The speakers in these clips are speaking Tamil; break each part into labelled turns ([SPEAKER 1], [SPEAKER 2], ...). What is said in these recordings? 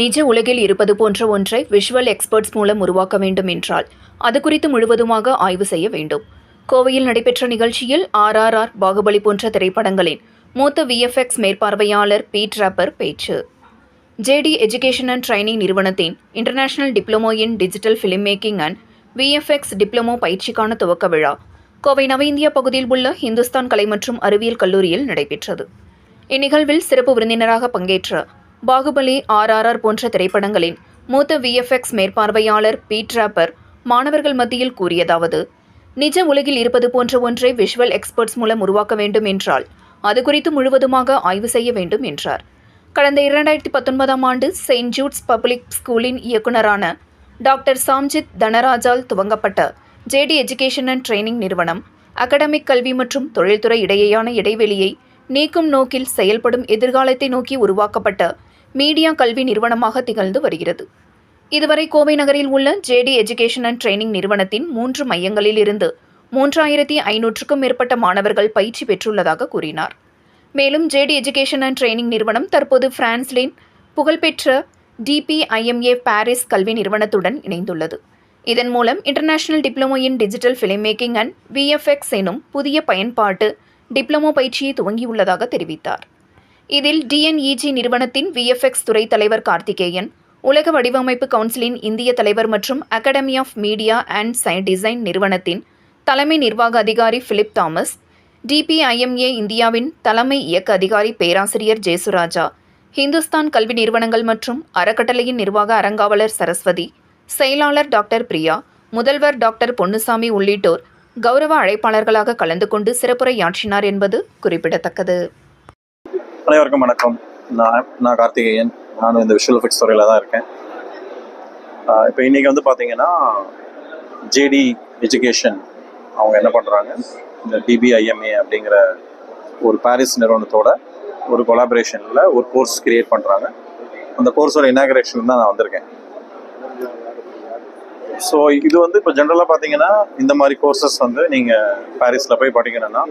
[SPEAKER 1] நிஜ உலகில் இருப்பது போன்ற ஒன்றை விஷுவல் எக்ஸ்பர்ட்ஸ் மூலம் உருவாக்க வேண்டும் என்றால் அது குறித்து முழுவதுமாக ஆய்வு செய்ய வேண்டும். கோவையில் நடைபெற்ற நிகழ்ச்சியில் ஆர்ஆர்ஆர் பாகுபலி போன்ற திரைப்படங்களின் மூத்த விஎஃப்எக்ஸ் மேற்பார்வையாளர் பி ட்ராப்பர் பேச்சு. ஜேடி எஜுகேஷன் அண்ட் ட்ரைனிங் நிறுவனத்தின் international diploma in digital film making and VFX diploma பயிற்சிக்கான துவக்க விழா கோவை நவ இந்தியா பகுதியில் உள்ள இந்துஸ்தான் கலை மற்றும் அறிவியல் கல்லூரியில் நடைபெற்றது. இந்நிகழ்வில் சிறப்பு விருந்தினராக பங்கேற்ற பாகுபலி ஆர்ஆர்ஆர் போன்ற திரைப்படங்களின் மூத்த விஎஃப்எக்ஸ் மேற்பார்வையாளர் பீட்ராப்பர் மாணவர்கள் மத்தியில் கூறியதாவது நிஜ உலகில் இருப்பது போன்ற ஒன்றை விஷுவல் எக்ஸ்பர்ட்ஸ் மூலம் உருவாக்க வேண்டும் என்றால் அது குறித்து முழுவதுமாக ஆய்வு செய்ய வேண்டும் என்றார். கடந்த இரண்டாயிரத்தி பத்தொன்பதாம் ஆண்டு செயின்ட் ஜூட்ஸ் பப்ளிக் ஸ்கூலின் இயக்குனரான டாக்டர் சாம்ஜித் தனராஜால் துவங்கப்பட்ட ஜேடி எஜுகேஷன் அண்ட் ட்ரைனிங் நிறுவனம் அகடமிக் கல்வி மற்றும் தொழில்துறை இடையேயான இடைவெளியை நீக்கும் நோக்கில் செயல்படும் எதிர்காலத்தை நோக்கி உருவாக்கப்பட்ட மீடியா கல்வி நிறுவனமாக திகழ்ந்து வருகிறது. இதுவரை கோவை நகரில் உள்ள ஜேடி எஜுகேஷன் அண்ட் ட்ரைனிங் நிறுவனத்தின் மூன்று மையங்களில் இருந்து மூன்றாயிரத்தி ஐநூற்றுக்கும் மேற்பட்ட மாணவர்கள் பயிற்சி பெற்றுள்ளதாக கூறினார். மேலும் ஜேடி எஜுகேஷன் அண்ட் ட்ரைனிங் நிறுவனம் தற்போது பிரான்ஸ்லின் புகழ்பெற்ற டிபிஐஎம்ஏ பாரிஸ் கல்வி நிறுவனத்துடன் இணைந்துள்ளது. இதன் மூலம் international diploma in digital film making and VFX எனும் புதிய பயன்பாட்டு டிப்ளமோ பயிற்சியை துவங்கியுள்ளதாக தெரிவித்தார். இதில் டிஎன்இஜி நிறுவனத்தின் விஎஃப்எக்ஸ் துறை தலைவர் கார்த்திகேயன் உலக வடிவமைப்பு கவுன்சிலின் இந்திய தலைவர் மற்றும் அகாடமி ஆஃப் மீடியா அண்ட் சை டிசைன் நிறுவனத்தின் தலைமை நிர்வாக அதிகாரி பிலிப் தாமஸ் டிபிஐஎம்ஏ இந்தியாவின் தலைமை இயக்க அதிகாரி பேராசிரியர் ஜேசுராஜா ஹிந்துஸ்தான் கல்வி நிறுவனங்கள் மற்றும் அறக்கட்டளையின் நிர்வாக அறங்காவலர் சரஸ்வதி செயலாளர் டாக்டர் பிரியா முதல்வர் டாக்டர் பொன்னுசாமி உள்ளிட்டோர் கௌரவ அழைப்பாளர்களாக கலந்து கொண்டு சிறப்புரையாற்றினார் என்பது குறிப்பிடத்தக்கது.
[SPEAKER 2] அனைவருக்கும் வணக்கம். நான் நான் கார்த்திகேயன். நானும் இந்த விஷுவல் எஃபெக்ட்ஸ் துறையில் தான் இருக்கேன். இப்போ இன்றைக்கி வந்து பார்த்தீங்கன்னா ஜேடி எஜுகேஷன் அவங்க என்ன பண்ணுறாங்க இந்த டிபிஐஎம்ஏ அப்படிங்கிற ஒரு பாரிஸ் நிறுவனத்தோட ஒரு கொலாபரேஷனில் ஒரு கோர்ஸ் கிரியேட் பண்ணுறாங்க அந்த கோர்ஸோட இனாகரேஷன் தான் நான் வந்திருக்கேன். ஸோ இது வந்து இப்போ ஜென்ரலாக பார்த்தீங்கன்னா இந்த மாதிரி கோர்சஸ் வந்து நீங்கள் பாரிஸில் போய் படிக்கணும்னா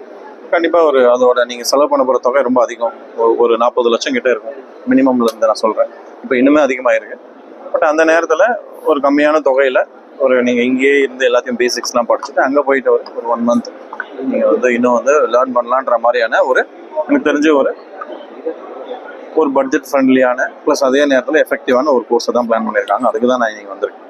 [SPEAKER 2] கண்டிப்பாக ஒரு அதோட நீங்கள் செலவு பண்ண போகிற தொகை ரொம்ப அதிகம். ஒரு- ஒரு நாற்பது லட்சம் கிட்ட இருக்கும். மினிமம்ல இருந்து நான் சொல்கிறேன் இப்போ இன்னுமே அதிகமாகிருக்கு பட் அந்த நேரத்தில் ஒரு கம்மியான தொகையில் ஒரு நீங்கள் இங்கேயே இருந்து எல்லாத்தையும் பேசிக்ஸ்லாம் படிச்சுட்டு அங்கே போயிட்டு ஒரு ஒரு ஒன் மந்த் நீங்கள் வந்து இன்னும் வந்து லேர்ன் பண்ணலான்ற மாதிரியான ஒரு எனக்கு தெரிஞ்ச ஒரு ஒரு பட்ஜெட் ஃப்ரெண்ட்லியான ப்ளஸ் அதே நேரத்தில் எஃபெக்டிவான ஒரு கோர்ஸை தான் பிளான் பண்ணியிருக்காங்க. அதுக்கு தான் நான் இன்னைக்கு வந்திருக்கேன்.